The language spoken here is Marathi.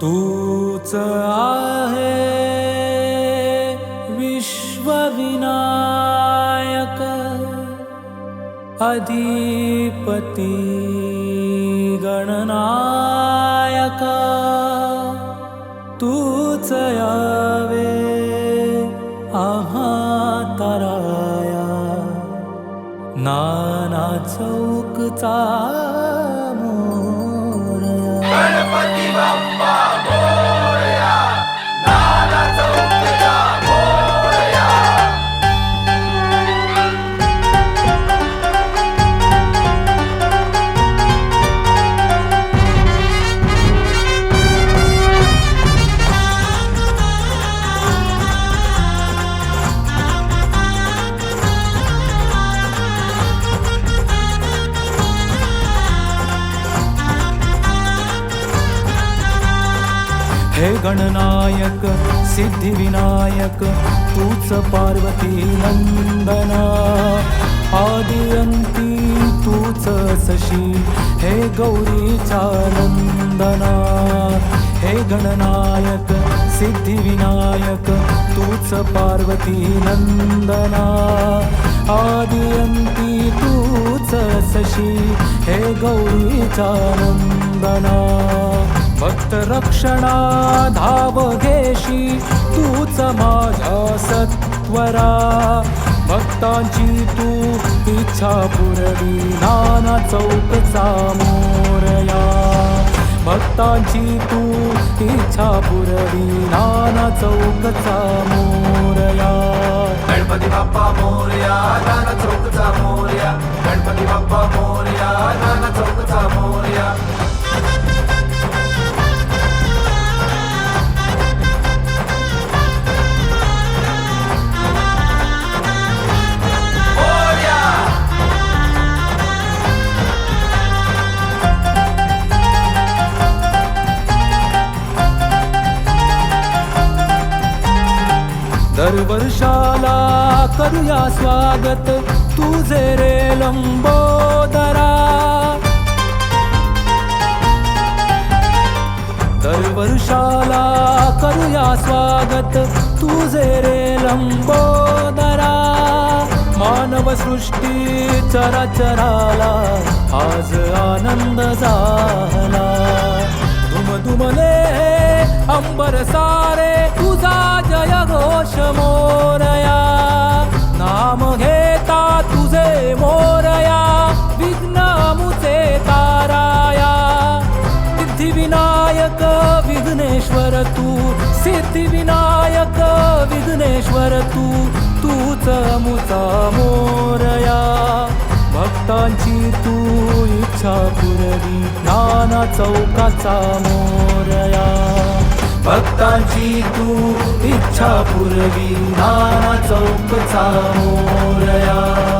तूच आहे विश्वविनायक अधिपती गणनायक. तूच यावे आम्हा ताराया नाना चौकचा मोरया. हे गणनायक सिद्धिविनायक तूच पार्वती नंदना. आदिअंती तूच सशी हे गौरीचा नंदना हे गणनायक सिद्धिविनायक तूच पार्वती नंदना. आदिअंती तूच सशी हे गौरीचा नंदना भक्त रक्षणा धाव घेशी तूच माझा सत्वरा. भक्तांची तू इच्छा पुरवी नाना चौकचा मोरया. भक्तांची तू इच्छा पुरवी नाना चौकचा मोरया. गणपती बाप्पा मोरया नाना चौकचा मोरया. गणपती बाप्पा मोर दरवर्षाला करूया स्वागत. तुझे रे लंबोदरा. दरवर्षाला करूया स्वागत. तुझे रे लंबोदरा. मानव सृष्टी चराचराला आज आनंद झाला. दुमदुमले अंबर सारे तुझा जय मोरया नाम घेता तुझे मोरया विघ्न मुचे ताराया. सिद्धिविनायक विघ्नेश्वर तू सिद्धिविनायक विघ्नेश्वर तू तूच मुचा मोरया. भक्तांची तू इच्छा पुरवी नाना चौकाचा मोरया. भक्तांची तू इच्छा पुरवी नाना चौकचा मोरया.